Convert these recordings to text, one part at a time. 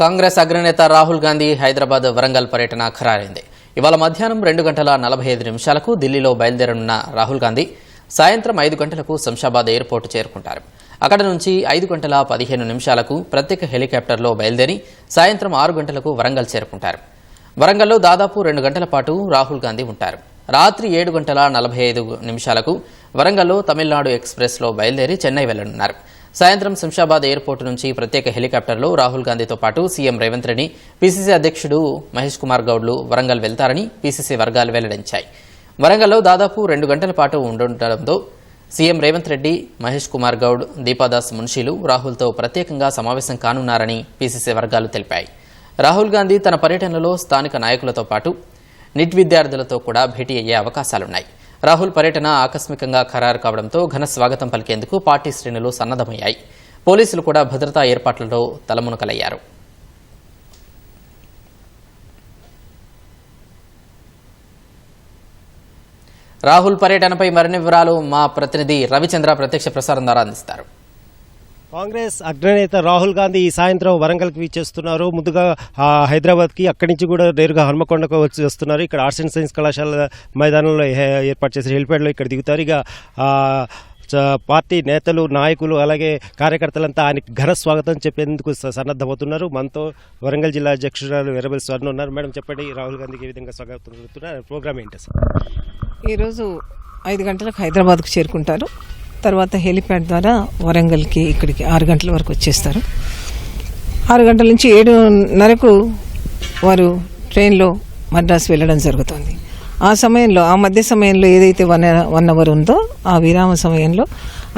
కాంగ్రెస్ అగ్రనేత రాహుల్ గాంధీ హైదరాబాద్ వరంగల్ పర్యటన ఖరారైంది. ఇవాళ మధ్యాహ్నం రెండు గంటల నలభై ఐదు నిమిషాలకు ఢిల్లీలో బయలుదేరనున్న రాహుల్ గాంధీ సాయంత్రం ఐదు గంటలకు శంషాబాద్ ఎయిర్పోర్ట్ చేరుకుంటారు. అక్కడ నుంచి ఐదు గంటల పదిహేను నిమిషాలకు ప్రత్యేక హెలికాప్టర్లో బయలుదేరి సాయంత్రం ఆరు గంటలకు వరంగల్ చేరుకుంటారు. వరంగల్లో దాదాపు రెండు గంటల పాటు రాహుల్ గాంధీ ఉంటారు. రాత్రి ఏడు గంటల నలభై ఐదు నిమిషాలకు వరంగల్లో తమిళనాడు ఎక్స్ప్రెస్లో బయలుదేరి చెన్నై వెళ్ళనున్నారు సాయంత్రం శంషాబాద్ ఎయిర్పోర్ట్ నుంచి ప్రత్యేక హెలికాప్టర్లో రాహుల్ గాంధీతో పాటు సీఎం రేవంత్ రెడ్డి పీసీసీ అధ్యక్షుడు మహేష్ కుమార్ గౌడ్లు వరంగల్ వెళ్తారని పీసీసీ వర్గాలు వెల్లడించాయి. వరంగల్లో దాదాపు రెండు గంటల పాటు ఉండడంతో సీఎం రేవంత్ రెడ్డి మహేష్ కుమార్ గౌడ్ దీపాదాస్ మున్షీలు రాహుల్తో ప్రత్యేకంగా సమావేశం కానున్నారని పీసీసీ వర్గాలు తెలిపాయి. రాహుల్ గాంధీ తన పర్యటనలో స్థానిక నాయకులతో పాటు నిట్ విద్యార్థులతో కూడా భేటీ అయ్యే అవకాశాలున్నాయి. రాహుల్ పర్యటన ఆకస్మికంగా ఖరారు కావడంతో ఘన స్వాగతం పలికేందుకు పార్టీ శ్రేణులు సన్నద్ధమయ్యాయి. పోలీసులు కూడా భద్రతా ఏర్పాట్లలో తలమునకలయ్యారు. రాహుల్ పర్యటనపై మరిన్ని వివరాలు మా ప్రతినిధి రవిచంద్ర ప్రత్యక్ష ప్రసారం ద్వారా అందిస్తారు. కాంగ్రెస్ అగ్రనేత రాహుల్ గాంధీ ఈ సాయంత్రం వరంగల్కి వీచేస్తున్నారు. ముందుగా హైదరాబాద్కి అక్కడి నుంచి కూడా నేరుగా హన్మకొండకు వచ్చి వస్తున్నారు. ఇక్కడ ఆర్ట్స్ అండ్ సైన్స్ కళాశాల మైదానంలో ఏ- ఏర్పాటు చేసిన హెలిప్యాడ్లో ఇక్కడ దిగుతారు. ఇక చ- పార్టీ నేతలు నాయకులు అలాగే కార్యకర్తలంతా ఆయనకి ఘన స్వాగతం చెప్పేందుకు స- సన్నద్ధమవుతున్నారు. మనతో వరంగల్ జిల్లా అధ్యక్షురాలు వెరబల్ స్వర్ణ ఉన్నారు. మేడం చెప్పండి రాహుల్ గాంధీకి ఏ విధంగా స్వాగతం ప్రోగ్రామ్ ఏంటి సార్? ఈరోజు ఐదు గంటలకు హైదరాబాద్కు చేరుకుంటారు. తర్వాత హెలిప్యాడ్ ద్వారా వరంగల్కి ఇక్కడికి ఆరు గంటల వరకు వచ్చేస్తారు. ఆరు గంటల నుంచి ఏడున్నరకు వారు ట్రైన్లో మద్రాసు వెళ్ళడం జరుగుతుంది. ఆ సమయంలో ఆ మధ్య సమయంలో ఏదైతే వన్ వన్ అవర్ ఉందో ఆ విరామ సమయంలో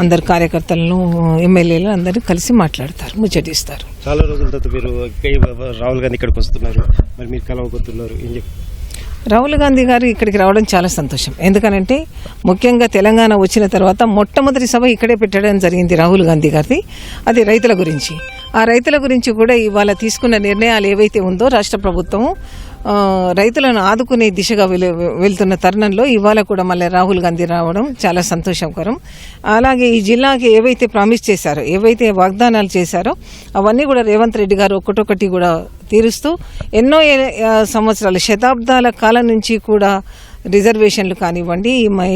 అందరు కార్యకర్తలను ఎమ్మెల్యేలు అందరూ కలిసి మాట్లాడతారు ముచ్చటిస్తారు. చాలా రోజుల తర్వాత మీరు రాహుల్ గాంధీ ఇక్కడికి వస్తున్నారు. మరి మీరు కలవబోతున్నారు. ఏం రాహుల్ గాంధీ గారు ఇక్కడికి రావడం చాలా సంతోషం. ఎందుకనంటే ముఖ్యంగా తెలంగాణ వచ్చిన తర్వాత మొట్టమొదటి సభ ఇక్కడే పెట్టడం జరిగింది రాహుల్ గాంధీ గారిది. అది రైతుల గురించి. ఆ రైతుల గురించి కూడా ఇవాళ తీసుకున్న నిర్ణయాలు ఏవైతే ఉందో రాష్ట్ర ప్రభుత్వం రైతులను ఆదుకునే దిశగా వెళ్తున్న తరుణంలో ఇవాళ కూడా మళ్ళీ రాహుల్ గాంధీ రావడం చాలా సంతోషకరం. అలాగే ఈ జిల్లాకి ఏవైతే ప్రామిస్ చేశారో ఏవైతే వాగ్దానాలు చేశారో అవన్నీ కూడా రేవంత్ రెడ్డి గారు ఒకటొకటి కూడా తీరుస్తూ ఎన్నో సంవత్సరాలు శతాబ్దాల కాలం నుంచి కూడా రిజర్వేషన్లు కానివ్వండి మై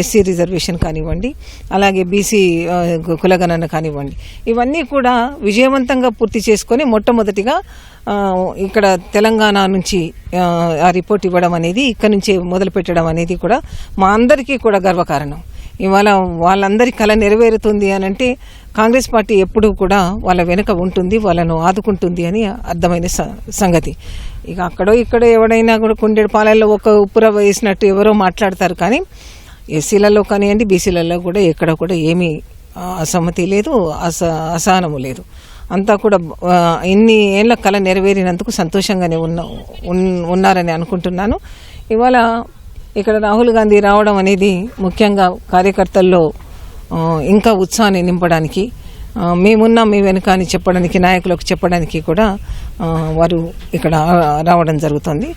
ఎస్సీ రిజర్వేషన్ కానివ్వండి అలాగే బీసీ కులగణన కానివ్వండి. ఇవన్నీ కూడా విజయవంతంగా పూర్తి చేసుకొని మొట్టమొదటిగా ఇక్కడ తెలంగాణ నుంచి ఆ, రిపోర్ట్ ఇవ్వడం అనేది ఇక్కడ నుంచే మొదలు పెట్టడం అనేది కూడా మా అందరికీ కూడా గర్వకారణం. ఇవాళ వాళ్ళందరి కళ నెరవేరుతుంది అని అంటే కాంగ్రెస్ పార్టీ ఎప్పుడూ కూడా వాళ్ళ వెనుక ఉంటుంది వాళ్ళను ఆదుకుంటుంది అని అర్థమైన స- సంగతి. ఇక అక్కడో ఇక్కడో ఎవడైనా కూడా కుండెడు పాలల్లో ఒక ఉప్పుర వేసినట్టు ఎవరో మాట్లాడతారు కానీ ఎస్సీలలో కానివ్వండి బీసీలలో కూడా ఎక్కడ కూడా ఏమీ అసమ్మతి లేదు అస అసహనము లేదు. అంతా కూడా ఇన్ని ఏళ్ళ కళ నెరవేరినందుకు సంతోషంగానే ఉన్న ఉన్నారని అనుకుంటున్నాను. ఇవాళ ఇక్కడ రాహుల్ గాంధీ రావడం అనేది ముఖ్యంగా కార్యకర్తల్లో ఇంకా ఉత్సాహాన్ని నింపడానికి మేమున్నాం మీ వెనుక అని చెప్పడానికి నాయకులకు చెప్పడానికి కూడా వారు ఇక్కడ రావడం జరుగుతుంది.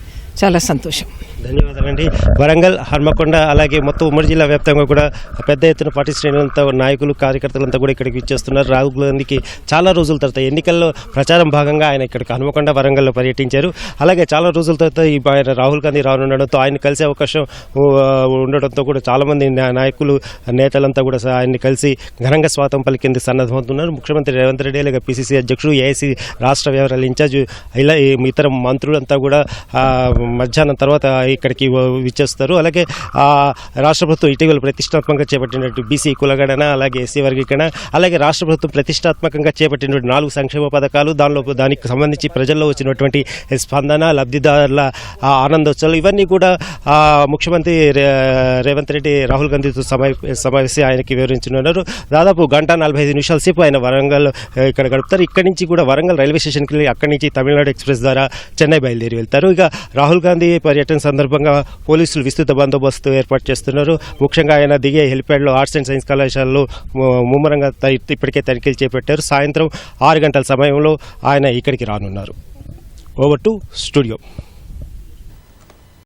చాలా సంతోషం. ధన్యవాదాలండి వరంగల్ హన్మకొండ అలాగే మొత్తం ఉమ్మడి జిల్లా వ్యాప్తంగా కూడా పెద్ద ఎత్తున పార్టీ శ్రేణులంతా నాయకులు కార్యకర్తలంతా కూడా ఇక్కడికి ఇచ్చేస్తున్నారు రాహుల్ గాంధీకి చాలా రోజుల తర్వాత ఎన్నికల్లో ప్రచారం భాగంగా ఆయన ఇక్కడికి హన్మకొండ వరంగల్లో పర్యటించారు. అలాగే చాలా రోజుల తర్వాత ఈ ఆయన రాహుల్ గాంధీ రానుండడంతో ఆయన కలిసే అవకాశం ఉండడంతో కూడా చాలామంది నాయకులు నేతలంతా కూడా ఆయన్ని కలిసి ఘనంగా స్వాతం పలికింది సన్నద్ధమవుతున్నారు. ముఖ్యమంత్రి రేవంత్ రెడ్డి అలాగే పిసిసి అధ్యక్షుడు ఏఐసి రాష్ట్ర వ్యవహారాల ఇన్ఛార్జ్ ఇలా ఇతర మంత్రులంతా కూడా మధ్యాహ్నం తర్వాత ఇక్కడికి విచ్చేస్తారు. అలాగే రాష్ట్ర ప్రభుత్వం ఇటీవల ప్రతిష్టాత్మకంగా చేపట్టినట్టు బీసీ కులగడన అలాగే ఎస్సీ వర్గీకరణ అలాగే రాష్ట్ర ప్రభుత్వం ప్రతిష్టాత్మకంగా చేపట్టినటువంటి నాలుగు సంక్షేమ పథకాలు దానిలో దానికి సంబంధించి ప్రజల్లో వచ్చినటువంటి స్పందన లబ్ధిదారుల ఆనందోత్సవాలు ఇవన్నీ కూడా ముఖ్యమంత్రి రేవంత్ రెడ్డి రాహుల్ గాంధీతో సమా- సమావేశం ఆయనకి వివరించనున్నారు. దాదాపు గంట నలభై ఐదు నిమిషాల సేపు ఆయన వరంగల్ ఇక్కడ గడుపుతారు. ఇక్కడి నుంచి కూడా వరంగల్ రైల్వే స్టేషన్కి వెళ్ళి అక్కడి నుంచి తమిళనాడు ఎక్స్ప్రెస్ ద్వారా చెన్నై బయలుదేరి వెళ్తారు. ఇక రాహుల్ రాహుల్ గాంధీ పర్యటన సందర్భంగా పోలీసులు విస్తృత బందోబస్తు ఏర్పాటు చేస్తున్నారు. ముఖ్యంగా ఆయన దిగే హెలిప్యాడ్లో ఆర్ట్స్ అండ్ సైన్స్ కళాశాలలో ముమ్మరంగా ఇప్పటికే తనిఖీలు చేపట్టారు. సాయంత్రం ఆరు గంటల సమయంలో ఆయన ఇక్కడికి రానున్నారు. Over to studio.